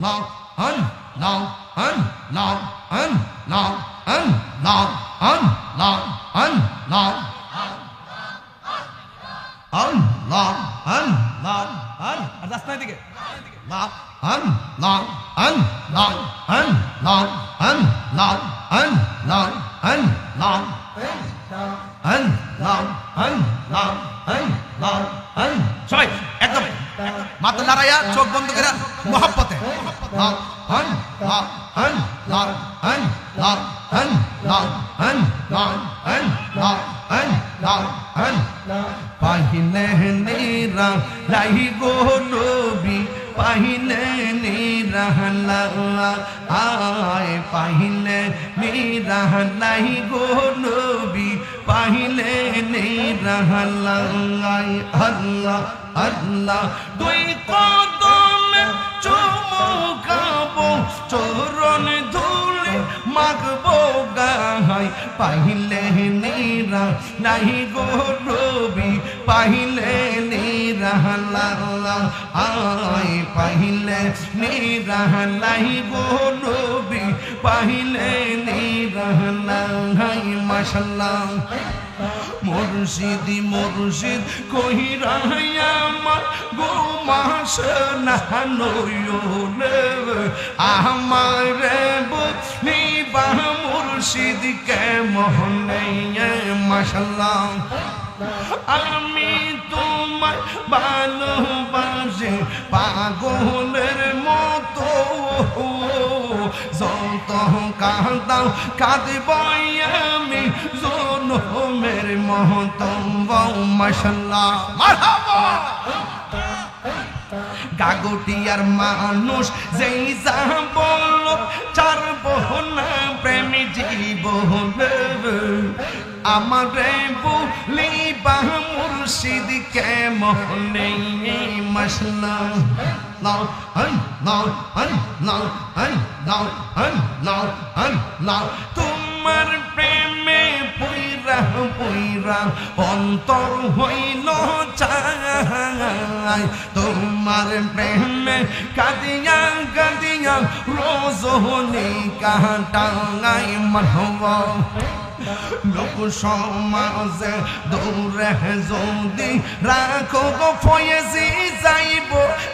long, un, long, un, long, un, long, un, long, un, long, un, long, un, long, un, long, un, আর যাস না এদিকে long, un, long, un, long, un, long, un, long, un, long, un, long, un, long, un, long, un, long, সবাই একদম মাথা নাড়াইয়া চোখ বন্ধ করে মহাব্বতে পাহিনে নেরা রাহি গো নবী পাহিলে নিরহলা আয় পাহিলে নিরহলাই গো নবী পাহিলে নেই রাহালাই আল্লাহ আল্লাহ। দুই কদমে চুমুকাবো চরণ ধুলে মাগবো গাহাই পাহিলে নেই রা নাহি গো রবি, পাহিলে আয় পাহিলে নিরা নাহি গো পাহিলে মুর্শিদি, মুর্শিদ কহিরাইয়া আমার গো মাস আমার মুর্শিদ কে মোহনে মাশাল্লাহ। আমি কাঁদব আমি জনমের মহতম মশাল্লাহ। মারহাবা! গাগটিয়ার মানুষ যেই যা বলল, চার বহনা প্রেমী জীবন আমার বলি বা মুর্শিদ কে মোহনে মশলা। লাও হন লাও হন লাও হন লাও হন লাও হন লাও তোমার প্রেমে পুইরা পুইরা, অন্তর হইল চাই। তোমার প্রেমে কাঁদিয়া কাঁদিয়া রোজনি কাটাই মানব লোক সমাজে দৌড়ে যদি রাখো ফয়েজি, যাইব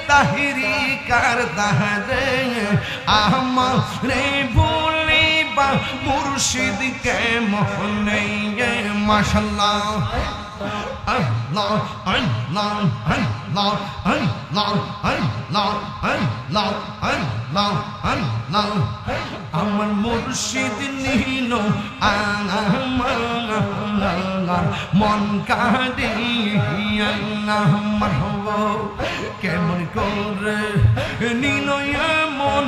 তাহিরি কার তাহারে আমারে ভুলিবা মুর্শিদ কে মোহনে মাশাল্লাহ। আমার মুর্শিদ নীল মন কাহিয়ার কেমন করে নীল মন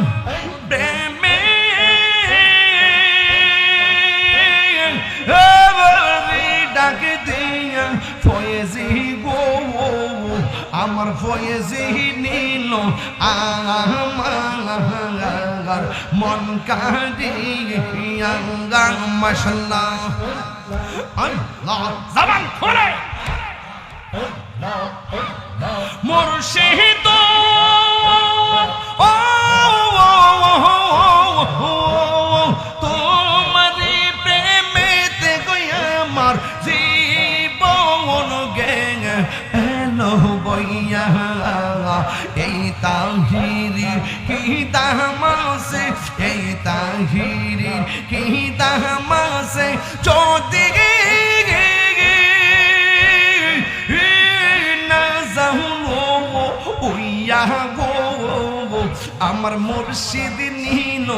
আমার ফয়েজি নিল আমার মন কাঁদিয়া আল্লাহ জবান খিদা মাসে যদি আমার মুর্শিদ নীল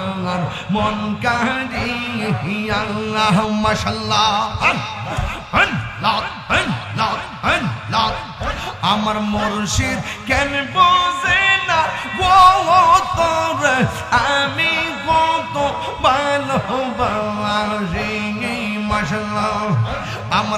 আমার মন আল্লাহ মশাল্লাহ আমার মুর্শিদ কেন বল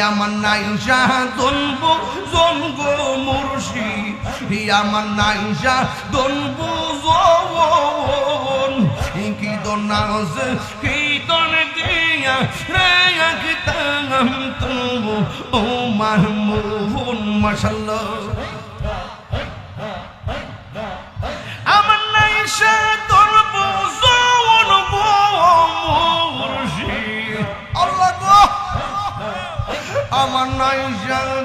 আমার নাই দনব জনগ মুর্শি আমার নাই দনব জন কি দনাজ কি দন দিয়া রে কিতাম তুম ও মাহমুন মাশাল্লাহ। আমার নাই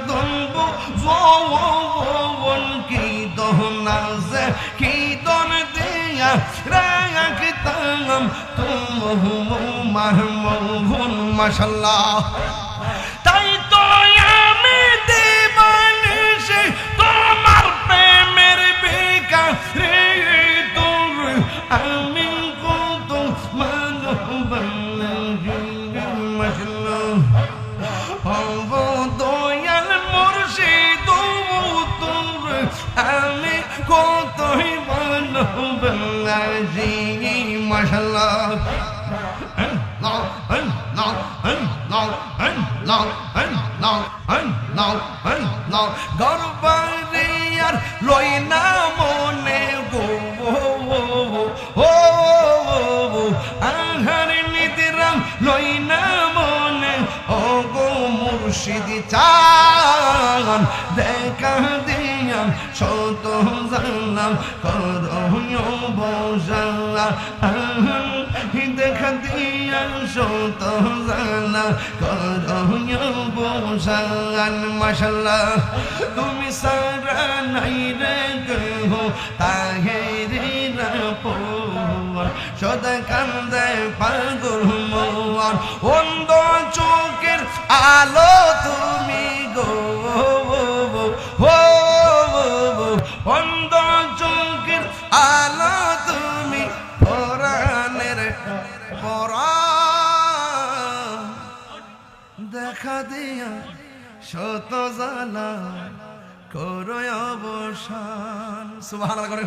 দনব জোন কি দহনা সে কি দন দিয়া রাখতাম তুম মাহমুন মাশাল্লাহ। তাই তো আমি দিবানিসে তোমার প্রেমের বিকাশ রে তোর আমি কত মানব গর্বারে আর না মনে গো ও আহার নিদিরাম লই না মনে ও গো মুর্শিদ চান দেখা দিয়াম শত জানলাম করো বসালা দেখা দিয়াম শত জানলাম করো বসান মাশাল্লাহ তুমি সারা নাই রে গো তাহেরি না পোয়ার সদা কান্দে দিয়া শত জালা করো অবসান। সুবহানাল্লাহ করে